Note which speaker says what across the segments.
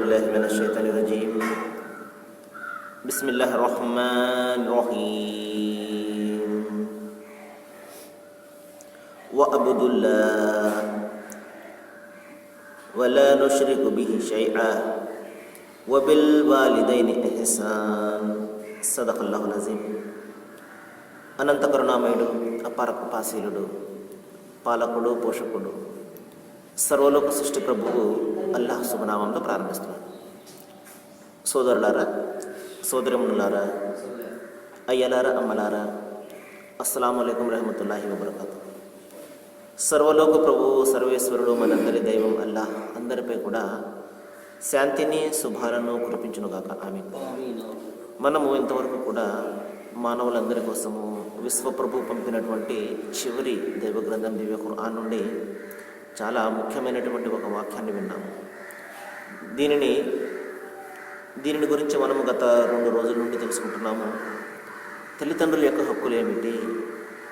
Speaker 1: بالله من الشيطان الرجيم بسم الله الرحمن الرحيم وأعبدوا الله ولا نشرك به شيئا وبالوالدين إحسان صدق الله العظيم అనంత కరుణామయుడు అపార కృపాశీలుడు పాలకుడు పోషకుడు సర్వలోక సృష్టి ప్రభువు అల్లాహ్ శుభనామంతో ప్రారంభిస్తున్నాడు సోదరులారా సోదరమునులారా అయ్యలారా అమ్మలారా అస్సలం అయికం రహమతుల్లాహి వబర్కాతు. సర్వలోక ప్రభువు సర్వేశ్వరుడు మనందరి దైవం అల్లాహ్ అందరిపై కూడా శాంతిని శుభాలను కురిపించునుగాక ఆమె మనము ఇంతవరకు కూడా మానవులందరి కోసము విశ్వప్రభు పంపినటువంటి చివరి దైవ గ్రంథం దివ్య ఖురాన్ నుండి చాలా ముఖ్యమైనటువంటి ఒక వాక్యాన్ని విన్నాము. దీనిని దీనిని గురించి మనము గత రెండు రోజుల నుండి తెలుసుకుంటున్నాము. తల్లిదండ్రుల యొక్క హక్కులు ఏమిటి?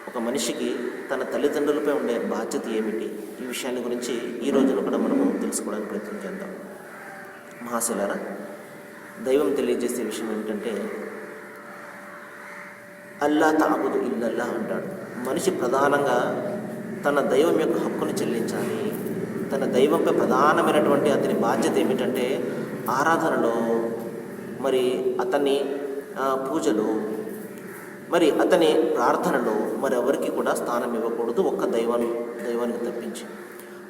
Speaker 1: ఒక మనిషికి తన తల్లిదండ్రులపై ఉండే బాధ్యత ఏమిటి? ఈ విషయాన్ని గురించి ఈ రోజున కూడా మనము తెలుసుకోవడానికి ప్రయత్నం చేద్దాం. మహాశిలారా దైవం తెలియజేసే విషయం ఏంటంటే అల్లా తాబుదు ఇల్లల్లా అంటాడు. మనిషి ప్రధానంగా తన దైవం యొక్క హక్కును చెల్లించాలి. తన దైవంపై ప్రధానమైనటువంటి అతని బాధ్యత ఏమిటంటే ఆరాధనలో మరి అతని పూజలు మరి అతని ప్రార్థనలో మరి ఎవరికి కూడా స్థానం ఇవ్వకూడదు. ఒక్క దైవాన్ని దైవానికి తప్పించి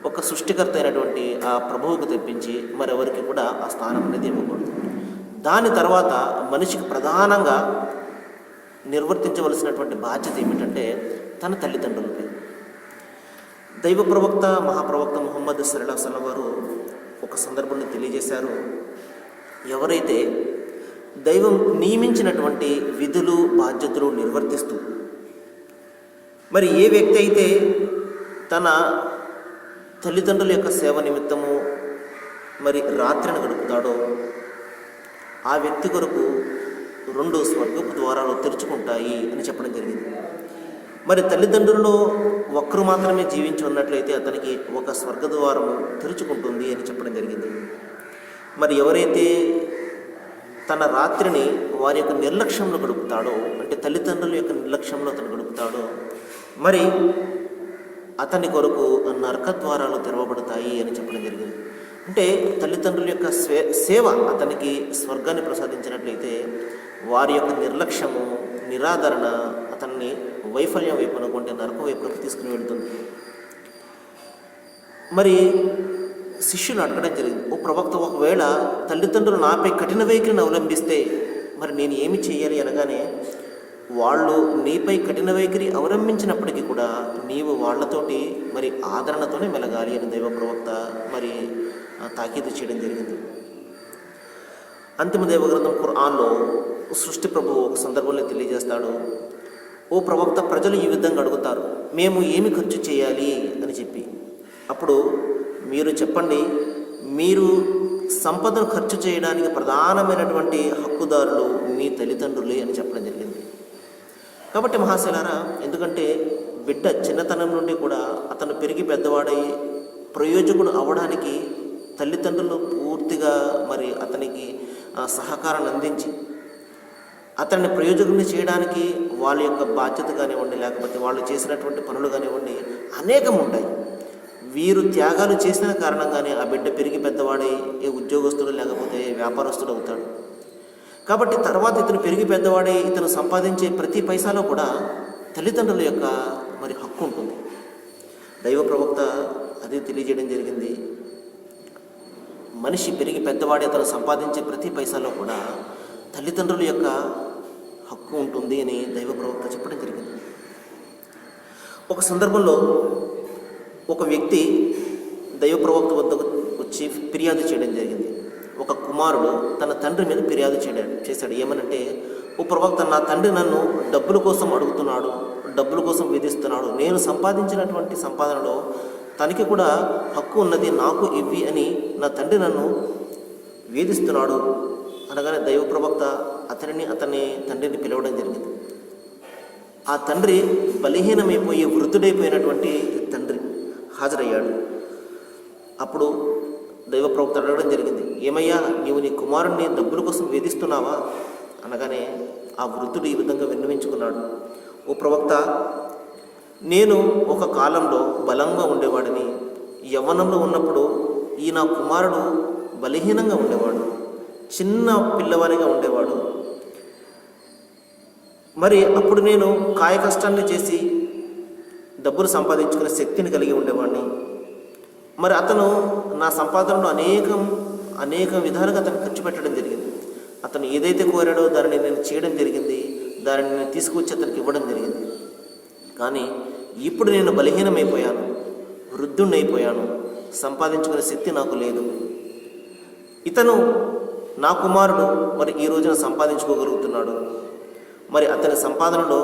Speaker 1: ఒక సృష్టికర్త అయినటువంటి ఆ ప్రభువుకు తెప్పించి మరెవరికి కూడా ఆ స్థానం అనేది ఇవ్వకూడదు. దాని తర్వాత మనిషికి ప్రధానంగా నిర్వర్తించవలసినటువంటి బాధ్యత ఏమిటంటే తన తల్లిదండ్రులపై. దైవ ప్రవక్త మహాప్రవక్త ముహమ్మద్ సల్లాహ్ వారు ఒక సందర్భంలో తెలియజేశారు. ఎవరైతే దైవం నియమించినటువంటి విధులు బాధ్యతలు నిర్వర్తిస్తూ మరి ఏ వ్యక్తి అయితే తన తల్లిదండ్రుల యొక్క సేవ నిమిత్తము మరి రాత్రిని గడుపుతాడో ఆ వ్యక్తి కొరకు రెండు స్వర్గపు ద్వారాలు తెరుచుకుంటాయి అని చెప్పడం జరిగింది. మరి తల్లిదండ్రుల్లో ఒక్కరు మాత్రమే జీవించి ఉన్నట్లయితే అతనికి ఒక స్వర్గద్వారము తెరుచుకుంటుంది అని చెప్పడం జరిగింది. మరి ఎవరైతే తన రాత్రిని వారి యొక్క నిర్లక్ష్యంలో గడుపుతాడో అంటే తల్లిదండ్రుల యొక్క నిర్లక్ష్యంలో అతను గడుపుతాడో మరి అతని కొరకు నరక ద్వారాలు తెరవబడతాయి అని చెప్పడం జరిగింది. అంటే తల్లిదండ్రుల యొక్క స్వే సేవ అతనికి స్వర్గాన్ని ప్రసాదించినట్లయితే వారి యొక్క నిర్లక్ష్యము నిరాదరణ మనల్ని వైఫల్యం వైపు అనుకుంటే నరకం వైపుకి తీసుకుని వెళ్తుంది. మరి శిష్యులు అడగడం జరిగింది. ఓ ప్రవక్త ఒకవేళ తల్లిదండ్రులు నాపై కఠిన వైఖరిని అవలంబిస్తే మరి నేను ఏమి చేయాలి అనగానే వాళ్ళు నీపై కఠిన వైఖరి అవలంబించినప్పటికీ కూడా నీవు వాళ్ళతోటి మరి ఆదరణతోనే మెలగాలి అని దైవ ప్రవక్త మరి తాకీదు చేయడం జరిగింది. అంతిమ దైవగ్రంథం ఖురాన్లో సృష్టి ప్రభువు ఒక సందర్భంలో తెలియజేస్తాడు. ఓ ప్రవక్త ప్రజలు ఈ విధంగా అడుగుతారు మేము ఏమి ఖర్చు చేయాలి? అని చెప్పి. అప్పుడు మీరు చెప్పండి మీరు సంపదను ఖర్చు చేయడానికి ప్రధానమైనటువంటి హక్కుదారులు మీ తల్లిదండ్రులే అని చెప్పడం జరిగింది. కాబట్టి మహాశిలారా ఎందుకంటే బిడ్డ చిన్నతనం నుండి కూడా అతను పెరిగి పెద్దవాడై ప్రయోజకుడు అవడానికి తల్లిదండ్రులు పూర్తిగా మరి అతనికి సహకారాన్ని అందించి అతన్ని ప్రయోజకుని చేయడానికి వాళ్ళ యొక్క బాధ్యత కానివ్వండి లేకపోతే వాళ్ళు చేసినటువంటి పనులు కానివ్వండి అనేకం ఉంటాయి. వీరు త్యాగాలు చేసిన కారణంగానే ఆ బిడ్డ పెరిగి పెద్దవాడై ఏ ఉద్యోగస్తుడు లేకపోతే వ్యాపారస్తుడు అవుతాడు. కాబట్టి తర్వాత ఇతను పెరిగి పెద్దవాడై ఇతను సంపాదించే ప్రతి పైసాలో కూడా తల్లిదండ్రుల యొక్క మరి హక్కు ఉంటుంది. దైవ ప్రవక్త అది తెలియజేయడం జరిగింది. మనిషి పెరిగి పెద్దవాడి అతను సంపాదించే ప్రతి పైసాలో కూడా తల్లిదండ్రుల యొక్క హక్కు ఉంటుంది అని దైవ ప్రవక్త చెప్పడం జరిగింది. ఒక సందర్భంలో ఒక వ్యక్తి దైవ ప్రవక్త వద్దకు వచ్చి ఫిర్యాదు చేయడం జరిగింది. ఒక కుమారుడు తన తండ్రి మీద ఫిర్యాదు చేయడం చేశాడు. ఏమనంటే ఓ ప్రవక్త నా తండ్రి నన్ను డబ్బుల కోసం అడుగుతున్నాడు డబ్బుల కోసం వేధిస్తున్నాడు. నేను సంపాదించినటువంటి సంపాదనలో తనకి కూడా హక్కు ఉన్నది నాకు ఇవ్వి అని నా తండ్రి నన్ను వేధిస్తున్నాడు. అనగానే దైవ ప్రవక్త అతనిని అతని తండ్రిని పిలవడం జరిగింది. ఆ తండ్రి బలహీనమైపోయి వృద్ధుడైపోయినటువంటి తండ్రి హాజరయ్యాడు. అప్పుడు దైవ ప్రవక్త అడగడం జరిగింది ఏమయ్యా నీవు నీ కుమారుణ్ణి డబ్బుల కోసం వేధిస్తున్నావా? అనగానే ఆ వృద్ధుడు ఈ విధంగా విన్నవించుకున్నాడు ఓ ప్రవక్త నేను ఒక కాలంలో బలంగా ఉండేవాడిని. యవ్వనంలో ఉన్నప్పుడు ఈ నా కుమారుడు బలహీనంగా ఉండేవాడు. చిన్న పిల్లవాడిగా ఉండేవాడు. మరి అప్పుడు నేను కాయ కష్టాన్ని చేసి డబ్బులు సంపాదించుకునే శక్తిని కలిగి ఉండేవాడిని మరి అతను నా సంపాదనలో అనేకం అనేక విధాలుగా అతను ఖర్చు పెట్టడం జరిగింది. అతను ఏదైతే కోరాడో దానిని నేను చేయడం జరిగింది దానిని నేను తీసుకువచ్చి అతనికి ఇవ్వడం జరిగింది. కానీ ఇప్పుడు నేను బలహీనమైపోయాను వృద్ధుణ్ణైపోయాను సంపాదించుకునే శక్తి నాకు లేదు. ఇతను నా కుమారుడు మరి ఈ రోజున సంపాదించుకోగలుగుతున్నాడు. మరి అతని సంపాదనలో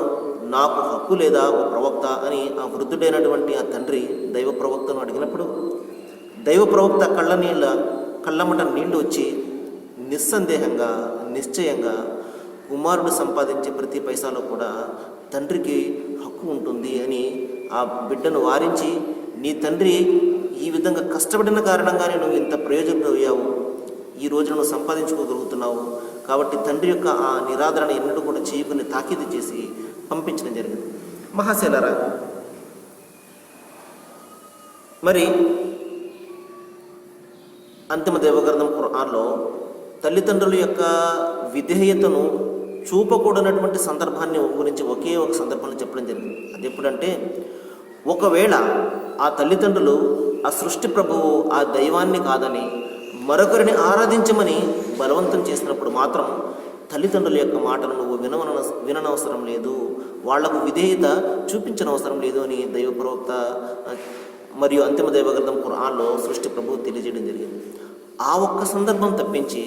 Speaker 1: నాకు హక్కు లేదా ఓ ప్రవక్త అని ఆ వృద్ధుడైనటువంటి ఆ తండ్రి దైవ ప్రవక్తను అడిగినప్పుడు దైవ ప్రవక్త కళ్ళ నీళ్ళ కళ్ళమట నీళ్ళు వచ్చి నిస్సందేహంగా నిశ్చయంగా కుమారుడు సంపాదించే ప్రతి పైసాలో కూడా తండ్రికి హక్కు ఉంటుంది అని ఆ బిడ్డను వారించి నీ తండ్రి ఈ విధంగా కష్టపడిన కారణంగానే నువ్వు ఇంత ప్రయోజనం అయ్యావు ఈ రోజు నువ్వు సంపాదించుకోగలుగుతున్నావు. కాబట్టి తండ్రి యొక్క ఆ నిరాదరణ ఎన్నడూ కూడా చేయకుని తాకీదు చేసి పంపించడం జరిగింది. మహాశైలరా మరి అంతిమ దేవగ్రంథం ఖురాన్లో తల్లిదండ్రుల యొక్క విధేయతను చూపకూడనటువంటి సందర్భాన్ని గురించి ఒకే ఒక సందర్భంలో చెప్పడం జరిగింది. అది ఎప్పుడంటే ఒకవేళ ఆ తల్లిదండ్రులు ఆ సృష్టి ప్రభువు ఆ దైవాన్ని కాదని మరొకరిని ఆరాధించమని బలవంతం చేసినప్పుడు మాత్రం తల్లిదండ్రుల యొక్క మాటను నువ్వు వినవన విననవసరం లేదు. వాళ్ళకు విధేయత చూపించనవసరం లేదు అని దైవ ప్రవక్త మరియు అంతిమ దైవగ్రంథం ఖురాన్లో సృష్టి ప్రభువు తెలియజేయడం జరిగింది. ఆ ఒక్క సందర్భం తప్పించి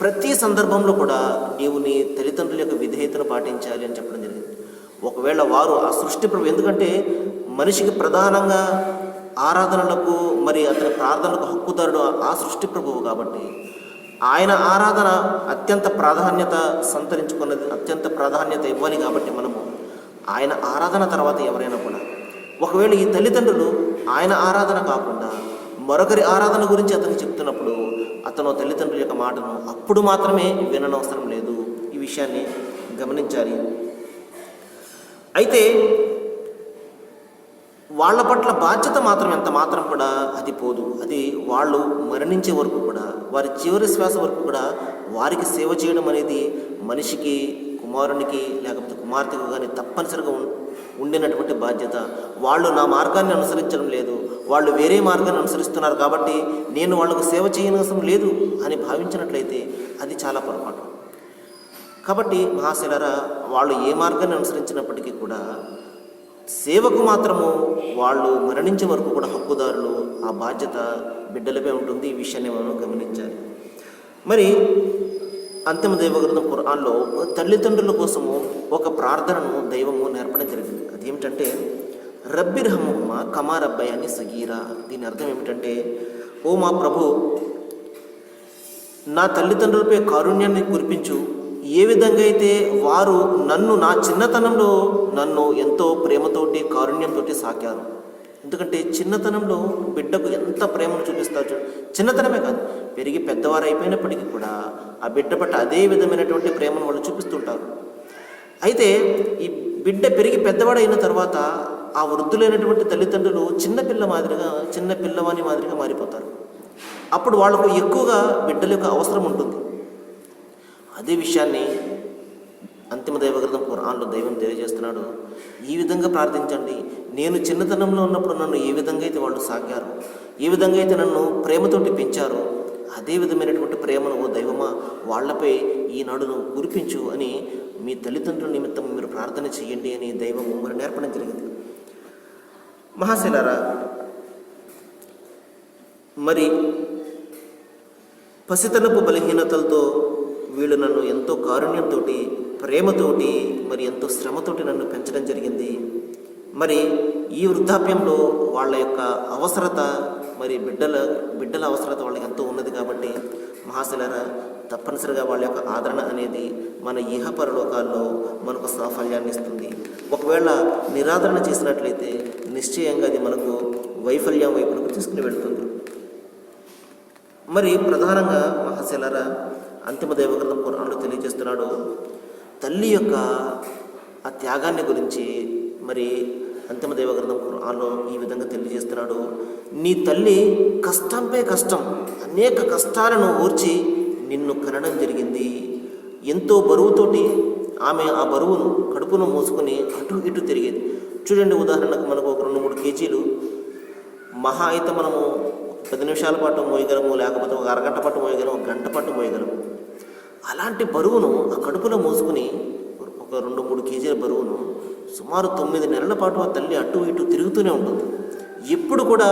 Speaker 1: ప్రతి సందర్భంలో కూడా నీవు నీ తల్లిదండ్రుల యొక్క విధేయతను పాటించాలి అని చెప్పడం జరిగింది. ఒకవేళ వారు ఆ సృష్టి ప్రభు ఎందుకంటే మనిషికి ప్రధానంగా ఆరాధనలకు మరి అతని ప్రార్థనలకు హక్కుదారుడు ఆ సృష్టి ప్రభువు కాబట్టి ఆయన ఆరాధన అత్యంత ప్రాధాన్యత సంతరించుకున్నది అత్యంత ప్రాధాన్యత ఇవ్వాలి కాబట్టి మనము ఆయన ఆరాధన తర్వాత ఎవరైనా కూడా ఒకవేళ ఈ తల్లిదండ్రులు ఆయన ఆరాధన కాకుండా మరొకరి ఆరాధన గురించి అతను చెప్తున్నప్పుడు అతను తల్లిదండ్రుల యొక్క మాటను అప్పుడు మాత్రమే విననవసరం లేదు. ఈ విషయాన్ని గమనించాలి. అయితే వాళ్ళ పట్ల బాధ్యత మాత్రం ఎంత మాత్రం కూడా అది పోదు. అది వాళ్ళు మరణించే వరకు కూడా వారి చివరి శ్వాస వరకు కూడా వారికి సేవ చేయడం అనేది మనిషికి కుమారునికి లేకపోతే కుమార్తెకు కానీ తప్పనిసరిగా ఉండినటువంటి బాధ్యత. వాళ్ళు నా మార్గాన్ని అనుసరించడం లేదు. వాళ్ళు వేరే మార్గాన్ని అనుసరిస్తున్నారు కాబట్టి నేను వాళ్ళకు సేవ చేయనవసరం లేదు అని భావించినట్లయితే అది చాలా పొరపాటు. కాబట్టి మహాశిలరా వాళ్ళు ఏ మార్గాన్ని అనుసరించినప్పటికీ కూడా సేవకు మాత్రము వాళ్ళు మరణించే వరకు కూడా హక్కుదారులు ఆ బాధ్యత బిడ్డలపై ఉంటుంది. ఈ విషయాన్ని మనం గమనించాలి మరి అంతిమ దైవగ్రంథం ఖురాన్లో తల్లిదండ్రుల కోసము ఒక ప్రార్థనను దైవము నేర్పడం జరిగింది. అదేమిటంటే రబ్బిర్హమ్మ హమ్మ కమా అని సగీరా. దీని అర్థం ఏమిటంటే ఓ మా ప్రభు నా తల్లిదండ్రులపై కారుణ్యాన్ని కురిపించు ఏ విధంగా అయితే వారు నన్ను నా చిన్నతనంలో నన్ను ఎంతో ప్రేమతోటి కారుణ్యంతో సాకారు. ఎందుకంటే చిన్నతనంలో బిడ్డకు ఎంత ప్రేమను చూపిస్తారు చూడు. చిన్నతనమే కాదు పెరిగి పెద్దవారు అయిపోయినప్పటికీ కూడా ఆ బిడ్డ పట్ల అదే విధమైనటువంటి ప్రేమను వాళ్ళు చూపిస్తుంటారు. అయితే ఈ బిడ్డ పెరిగి పెద్దవాడైన తర్వాత ఆ వృద్ధులైనటువంటి తల్లిదండ్రులు చిన్నపిల్ల మాదిరిగా చిన్న పిల్లవాని మాదిరిగా మారిపోతారు. అప్పుడు వాళ్ళకు ఎక్కువగా బిడ్డల యొక్క అవసరం ఉంటుంది. అదే విషయాన్ని అంతిమ దైవగ్రంథం ఖురాన్లో దైవం తెలియజేస్తున్నాడు. ఈ విధంగా ప్రార్థించండి. నేను చిన్నతనంలో ఉన్నప్పుడు నన్ను ఏ విధంగా అయితే వాళ్ళు సాగారు ఏ విధంగా అయితే నన్ను ప్రేమతోటి పెంచారో అదే విధమైనటువంటి ప్రేమను ఓ దైవమా వాళ్ళపై ఈ నడును కురిపించు అని మీ తల్లిదండ్రుల నిమిత్తం మీరు ప్రార్థన చేయండి అని దైవం మరి నేర్పడం జరిగింది. మహాశిలారా మరి పసితనపు బలహీనతలతో వీళ్ళు నన్ను ఎంతో కారుణ్యంతో ప్రేమతోటి మరి ఎంతో శ్రమతోటి నన్ను పెంచడం జరిగింది. మరి ఈ వృద్ధాప్యంలో వాళ్ళ యొక్క అవసరత మరి బిడ్డల బిడ్డల అవసరత వాళ్ళకి ఎంతో ఉన్నది కాబట్టి మహాశిలరా తప్పనిసరిగా వాళ్ళ యొక్క ఆదరణ అనేది మన ఇహ పరలోకాల్లో మనకు సాఫల్యాన్ని ఇస్తుంది. ఒకవేళ నిరాదరణ చేసినట్లయితే నిశ్చయంగా అది మనకు వైఫల్యం వైపునకు తీసుకుని వెళ్తుంది. మరి ప్రధానంగా మహాశిలరా అంతిమ దైవగ్రంథం పురాణంలో తెలియజేస్తున్నాడు. తల్లి యొక్క ఆ త్యాగాన్ని గురించి మరి అంతిమ దైవగ్రంథం ఖురాన్లో ఈ విధంగా తెలియజేస్తున్నాడు. నీ తల్లి కష్టంపై కష్టం అనేక కష్టాలను ఓర్చి నిన్ను కనడం జరిగింది. ఎంతో బరువుతోటి ఆమె ఆ బరువును కడుపును మూసుకొని అటు ఇటు తిరిగేది. చూడండి ఉదాహరణకు మనకు ఒక రెండు మూడు కేజీలు మహా అయితే మనము పది నిమిషాల పాటు మోయగలము లేకపోతే ఒక అరగంట పాటు మోయగలము ఒక గంట పాటు మోయగలము. అలాంటి బరువును ఆ కడుపులో మోసుకుని ఒక రెండు మూడు కేజీల బరువును సుమారు తొమ్మిది నెలల పాటు ఆ తల్లి అటు ఇటు తిరుగుతూనే ఉంటుంది. ఎప్పుడు కూడా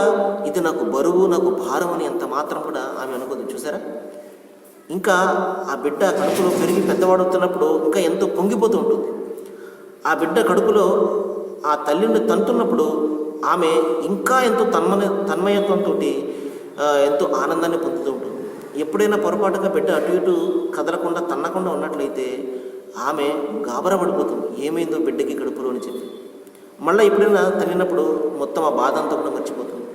Speaker 1: ఇది నాకు బరువు నాకు భారం అని ఎంత మాత్రం కూడా ఆమె అనుకుంది. చూసారా? ఇంకా ఆ బిడ్డ కడుపులో పెరిగి పెద్దవాడవుతున్నప్పుడు ఇంకా ఎంతో పొంగిపోతూ ఉంటుంది. ఆ బిడ్డ కడుపులో ఆ తల్లిని తంతున్నప్పుడు ఆమె ఇంకా ఎంతో తన్మయ తన్మయత్వంతో ఎంతో ఆనందాన్ని పొందుతూ ఉంటుంది. ఎప్పుడైనా పొరపాటుగా పెట్టి అటు ఇటు కదలకుండా తన్నకుండా ఉన్నట్లయితే ఆమె గాబరపడిపోతుంది ఏమైందో బిడ్డకి కడుపులో అని చెప్పి. మళ్ళీ ఎప్పుడైనా తల్లినప్పుడు మొత్తం ఆ బాధ అంతా కూడా మర్చిపోతుంది.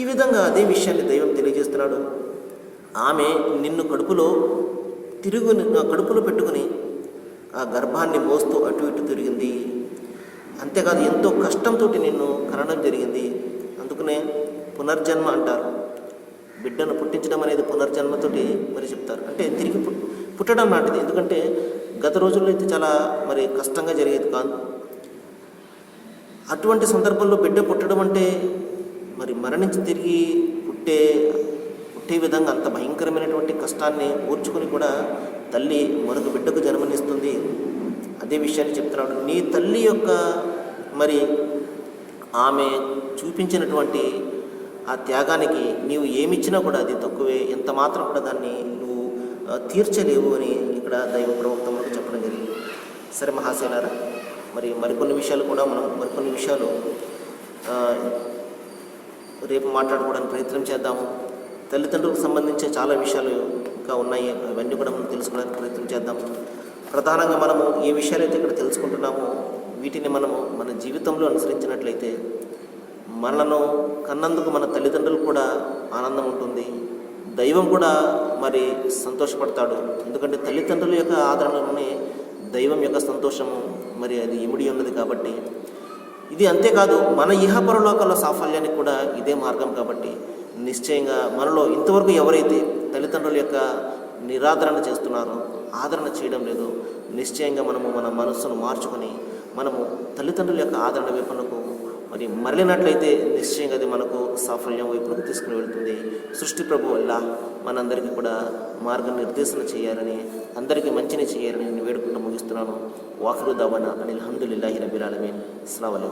Speaker 1: ఈ విధంగా అదే విషయాన్ని దైవం తెలియజేస్తున్నాడు. ఆమె నిన్ను కడుపులో తిరుగు కడుపులో పెట్టుకుని ఆ గర్భాన్ని మోస్తూ అటు ఇటు తిరిగింది. అంతేకాదు ఎంతో కష్టంతో నిన్ను కనడం జరిగింది. అందుకనే పునర్జన్మ అంటారు. బిడ్డను పుట్టించడం అనేది పునర్జన్మతోటి మరి చెప్తారు. అంటే తిరిగి పుట్టడం లాంటిది. ఎందుకంటే గత రోజుల్లో అయితే చాలా మరి కష్టంగా జరిగేది కాదు. అటువంటి సందర్భంలో బిడ్డ పుట్టడం అంటే మరి మరణించి తిరిగి పుట్టే పుట్టే విధంగా అంత భయంకరమైనటువంటి కష్టాన్ని ఓర్చుకొని కూడా తల్లి మరొక బిడ్డకు జన్మనిస్తుంది. అదే విషయాన్ని చెప్తున్నాడు. నీ తల్లి యొక్క మరి ఆమె చూపించినటువంటి ఆ త్యాగానికి నీవు ఏమిచ్చినా కూడా అది తక్కువే. ఎంత మాత్రం కూడా దాన్ని నువ్వు తీర్చలేవు అని ఇక్కడ దైవ ప్రవక్త మనకు చెప్పడం జరిగింది. సరే మహాశైలారా మరి మరికొన్ని విషయాలు కూడా మనం మరికొన్ని విషయాలు రేపు మాట్లాడుకోవడానికి ప్రయత్నం చేద్దాము. తల్లిదండ్రులకు సంబంధించి చాలా విషయాలు ఇంకా ఉన్నాయి. అవన్నీ కూడా మనం తెలుసుకోవడానికి ప్రయత్నం చేద్దాం. ప్రధానంగా మనము ఏ విషయాలైతే ఇక్కడ తెలుసుకుంటున్నామో వీటిని మనము మన జీవితంలో అనుసరించినట్లయితే మనను కన్నందుకు మన తల్లిదండ్రులు కూడా ఆనందం ఉంటుంది. దైవం కూడా మరి సంతోషపడతాడు. ఎందుకంటే తల్లిదండ్రుల యొక్క ఆదరణలోనే దైవం యొక్క సంతోషము మరి అది ఇమిడి ఉన్నది కాబట్టి. ఇది అంతేకాదు మన ఇహపరలోకాల సాఫల్యానికి కూడా ఇదే మార్గం కాబట్టి. నిశ్చయంగా మనలో ఇంతవరకు ఎవరైతే తల్లిదండ్రుల యొక్క నిరాదరణ చేస్తున్నారో ఆదరణ చేయడం లేదు. నిశ్చయంగా మనము మన మనస్సును మార్చుకొని మనము తల్లిదండ్రుల యొక్క ఆదరణ వైపునకు మరి మరలినట్లయితే నిశ్చయంగా అది మనకు సాఫల్యం వైపుకు తీసుకుని వెళ్తుంది. సృష్టి ప్రభు వల్ల మనందరికీ కూడా మార్గ నిర్దేశన చేయాలని అందరికీ మంచిని చేయాలని నేను వేడుకుంటూ ముగిస్తున్నాను. వాఖరు దవన అనిల్ హందులిల్లాహి రబిల్ ఆలమీన్. అస్సలాము